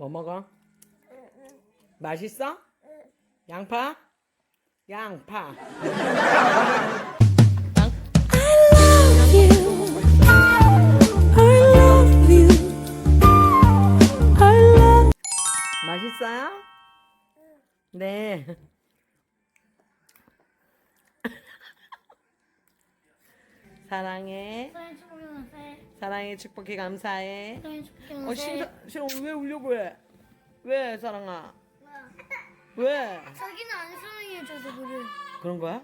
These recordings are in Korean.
뭐 먹어? 맛있어? 양파? 양파. 맛있어요? 네. 사랑해. 사랑해 축복해 감사해. 사랑의 어 축복연세 신사 왜 울려고 해? 왜 사랑아? 왜? 자기는 안 사랑해줘서 그래 그런 거야?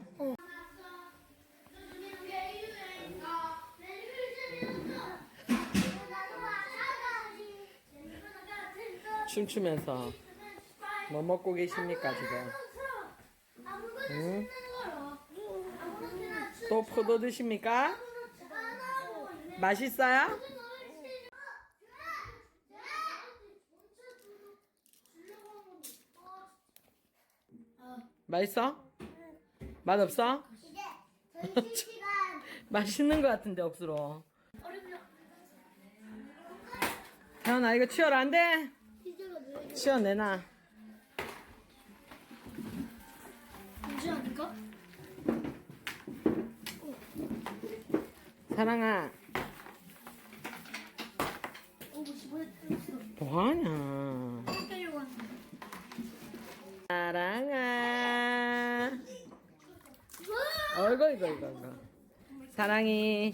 춤추면서 뭐 먹고 계십니까 지금? 응? 또 포도 드십니까? 맛있어요? 맛있어? 맛 없어? 맛있는 것 같은데 억수로. 태연아 이거 치워라 안 돼? 언제 할까? 사랑아 뭐하냐? 사랑아. 어이구 이거 이거 이거. 사랑이.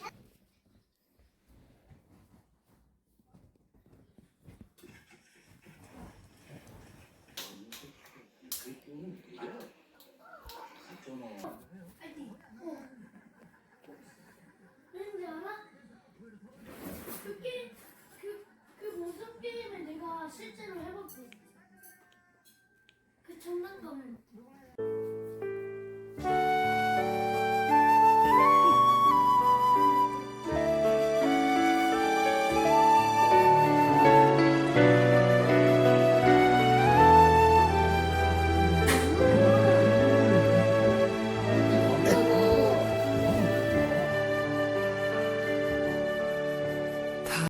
왠지 알아? 그 게임, 그, 그 모습 게임을 내가 실제로 해봤고. 그 장난감을.